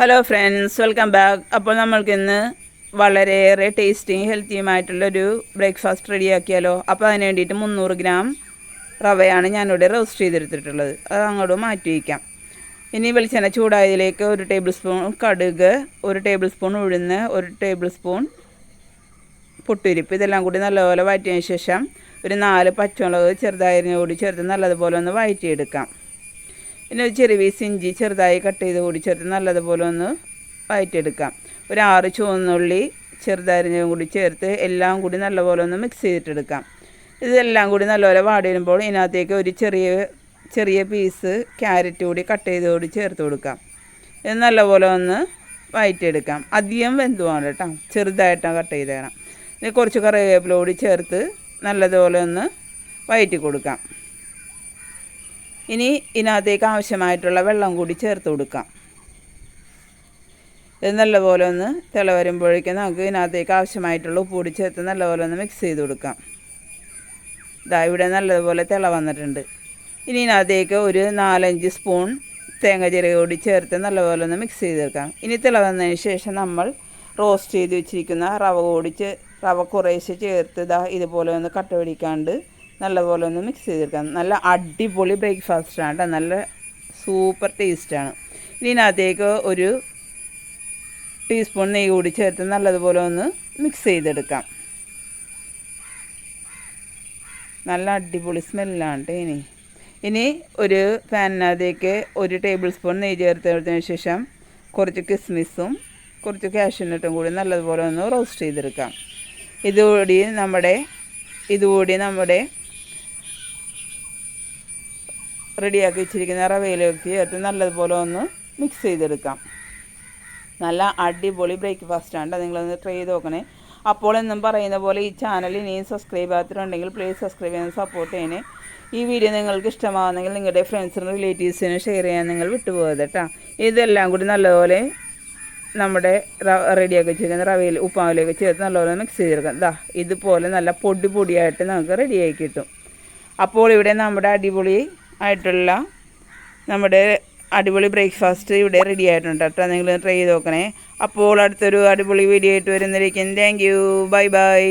Hello friends welcome back അപ്പോൾ നമ്മൾക്കിന്ന് വളരെയേറെ ടേസ്റ്റിയും ഹെൽത്തിയുമായിട്ടുള്ളൊരു breakfast റെഡിയാക്കിയാലോ അപ്പോൾ അതിന് വേണ്ടിയിട്ട് മുന്നൂറ് ഗ്രാം റവയാണ് ഞാനിവിടെ റോസ്റ്റ് ചെയ്തെടുത്തിട്ടുള്ളത്. അത് അങ്ങോട്ട് മാറ്റി വയ്ക്കാം. ഇനി വെളിച്ചെണ്ണ ചൂടായതിലേക്ക് ഒരു ടേബിൾ സ്പൂൺ കടുക് ഒരു ടേബിൾ സ്പൂൺ ഉഴുന്ന് ഒരു ടേബിൾ സ്പൂൺ പൊട്ടുരിപ്പ് ഇതെല്ലാം കൂടി നല്ലപോലെ വഴറ്റിയതിന് ശേഷം ഒരു നാല് പച്ചമുളക് ചെറുതായിരുന്നു കൂടി ചേർത്ത് നല്ലതുപോലെ ഒന്ന് വഴറ്റിയെടുക്കാം. പിന്നെ ഒരു ചെറിയ പീസ് ഇഞ്ചി ചെറുതായി കട്ട് ചെയ്ത് കൂടി നല്ലതുപോലെ ഒന്ന് വഴറ്റിയെടുക്കാം ഒരു ആറ് ചുവന്നുള്ളി ചെറുതായതിനും കൂടി ചേർത്ത് എല്ലാം കൂടി നല്ലപോലെ ഒന്ന് മിക്സ് ചെയ്തിട്ടെടുക്കാം. ഇതെല്ലാം കൂടി നല്ലപോലെ വാടി വരുമ്പോൾ ഇതിനകത്തേക്ക് ഒരു ചെറിയ ചെറിയ പീസ് ക്യാരറ്റ് കൂടി കട്ട് ചെയ്ത് കൂടി ചേർത്ത് കൊടുക്കാം. ഇത് നല്ലപോലെ ഒന്ന് വഴറ്റിയെടുക്കാം അധികം വെന്ത് പോകണം കേട്ടോ. ചെറുതായിട്ടാണ് കട്ട് ചെയ്ത് തരാം ഇനി കുറച്ച് കറിവേപ്പില കൂടി ചേർത്ത് നല്ലതുപോലെ ഒന്ന് വഴറ്റി കൊടുക്കാം. ഇനി ഇതിനകത്തേക്ക് ആവശ്യമായിട്ടുള്ള വെള്ളം കൂടി ചേർത്ത് കൊടുക്കാം. ഇത് നല്ലപോലെ ഒന്ന് തിള വരുമ്പോഴേക്കും നമുക്ക് ഇതിനകത്തേക്ക് ആവശ്യമായിട്ടുള്ള ഉപ്പ് കൂടി ചേർത്ത് നല്ലപോലെ ഒന്ന് മിക്സ് ചെയ്ത് കൊടുക്കാം. ഇതാ ഇവിടെ നല്ലതുപോലെ തിള വന്നിട്ടുണ്ട്. ഇനി ഇതിനകത്തേക്ക് ഒരു നാലഞ്ച് സ്പൂൺ തേങ്ങ ചിരക കൂടി ചേർത്ത് നല്ലപോലെ ഒന്ന് മിക്സ് ചെയ്തെടുക്കാം ഇനി തിള വന്നതിന് ശേഷം നമ്മൾ റോസ്റ്റ് ചെയ്ത് വെച്ചിരിക്കുന്ന റവ കൂടി റവ കുറേശ്ശെ ചേർത്ത് ഇതാ ഇതുപോലെ ഒന്ന് കട്ട പിടിക്കാണ്ട് നല്ലപോലെ ഒന്ന് മിക്സ് ചെയ്തെടുക്കാം. നല്ല അടിപൊളി ബ്രേക്ക്ഫാസ്റ്റാണ് കേട്ടോ നല്ല സൂപ്പർ ടേസ്റ്റാണ് ഇതിനകത്തേക്ക് ഒരു ടീസ്പൂൺ നെയ്യ് കൂടി ചേർത്ത് നല്ലതുപോലെ ഒന്ന് മിക്സ് ചെയ്തെടുക്കാം. നല്ല അടിപൊളി സ്മെല്ലാണ് ഇനി. ഇനി ഒരു പാനിനകത്തേക്ക് ഒരു ടേബിൾ സ്പൂൺ നെയ്യ് ചേർത്തെടുത്തതിന് ശേഷം കുറച്ച് കിസ്മിസും കുറച്ച് കാഷ്യൂനട്ടും കൂടി നല്ലതുപോലെ ഒന്ന് റോസ്റ്റ് ചെയ്തെടുക്കാം. ഇതുകൂടി നമ്മുടെ ഇതുകൂടി നമ്മുടെ റെഡിയാക്കി വെച്ചിരിക്കുന്ന റവയിലേക്ക് ചേർത്ത് നല്ലതുപോലെ ഒന്ന് മിക്സ് ചെയ്തെടുക്കാം. നല്ല അടിപൊളി ബ്രേക്ക്ഫാസ്റ്റ് ബ്രേക്ക്ഫാസ്റ്റാണ് നിങ്ങളൊന്ന് ട്രൈ ചെയ്ത് നോക്കണേ. അപ്പോൾ എന്നും പറയുന്ന പോലെ ഈ ചാനൽ ഇനിയും സബ്സ്ക്രൈബ് ചെയ്യാത്തിട്ടുണ്ടെങ്കിൽ പ്ലീസ് സബ്സ്ക്രൈബ് ചെയ്യാൻ സപ്പോർട്ട് ചെയ്യണേ. ഈ വീഡിയോ നിങ്ങൾക്ക് ഇഷ്ടമാകുന്നെങ്കിൽ നിങ്ങളുടെ ഫ്രണ്ട്സിനും റിലേറ്റീവ്സിനും ഷെയർ ചെയ്യാൻ നിങ്ങൾ വിട്ടുപോകരുത് കേട്ടോ ഇതെല്ലാം കൂടി നല്ലപോലെ നമ്മുടെ റെഡിയാക്കി വെച്ചിരിക്കുന്ന റവയിൽ ഉപ്പാവിലേക്ക് ചേർത്ത് നല്ലപോലെ മിക്സ് ചെയ്തെടുക്കാം. ഇതാ ഇതുപോലെ നല്ല പൊടി പൊടിയായിട്ട് നമുക്ക് റെഡിയാക്കി കിട്ടും. അപ്പോൾ ഇവിടെ നമ്മുടെ അടിപൊളി ആയിട്ടുള്ള നമ്മുടെ അടിപൊളി ബ്രേക്ക്ഫാസ്റ്റ് ഇവിടെ റെഡി ആയിട്ടുണ്ട് കേട്ടോ. നിങ്ങൾ ട്രൈ ചെയ്ത് നോക്കണേ. അപ്പോൾ അടുത്തൊരു അടിപൊളി വീഡിയോ ആയിട്ട് വരുന്നതിലേക്കും താങ്ക് യു ബൈ ബൈ